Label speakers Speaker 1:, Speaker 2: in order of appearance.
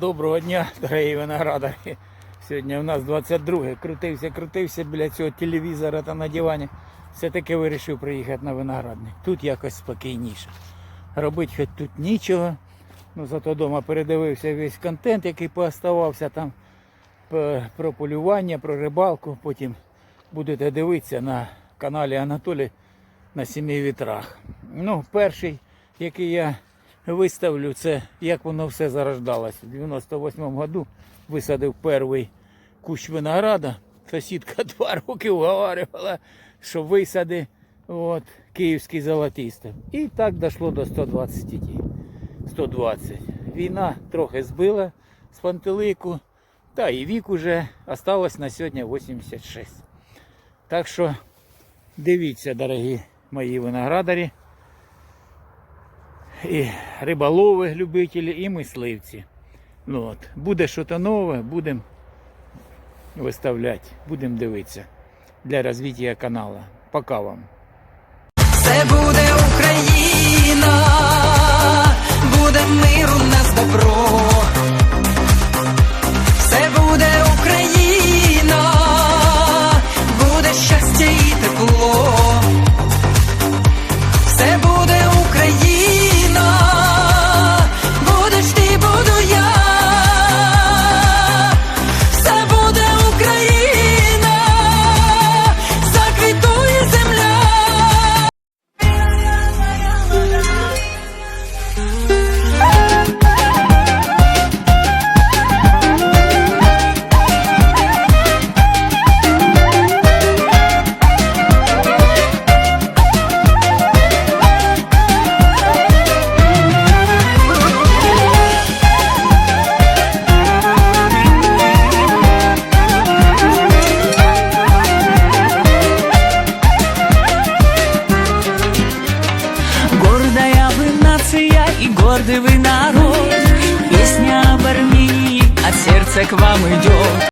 Speaker 1: Доброго дня, дорогі виноградарі. Сьогодні у нас 22 Крутився, крутився біля цього телевізора та на дивані. Все-таки вирішив приїхати на виноградник. Тут якось спокійніше. Робити хоч тут нічого. Ну, зато вдома передивився весь контент, який пооставався там про полювання, про рибалку. Потім будете дивитися на каналі Анатолій на сімі вітрах. Ну, перший, який я виставлю, це як воно все зарождалося. У 98-му году висадив перший кущ винограда. Сусідка два роки уговарювала, що висади от, київський золотистий. І так дійшло до 120 дій. 120. Війна трохи збила з пантелику, та і вік уже осталось на сьогодні 86. Так що дивіться, дорогі мої виноградарі, і риболови, любителі, і мисливці. Ну, от. Буде щось нове, будемо виставляти, будемо дивитися для розвитку каналу. Пока вам.
Speaker 2: Все буде Україна, буде миру нас добро. Все буде Україна, буде щастя і тепло. И гордый вы народ. Песня об Армении от сердца к вам идет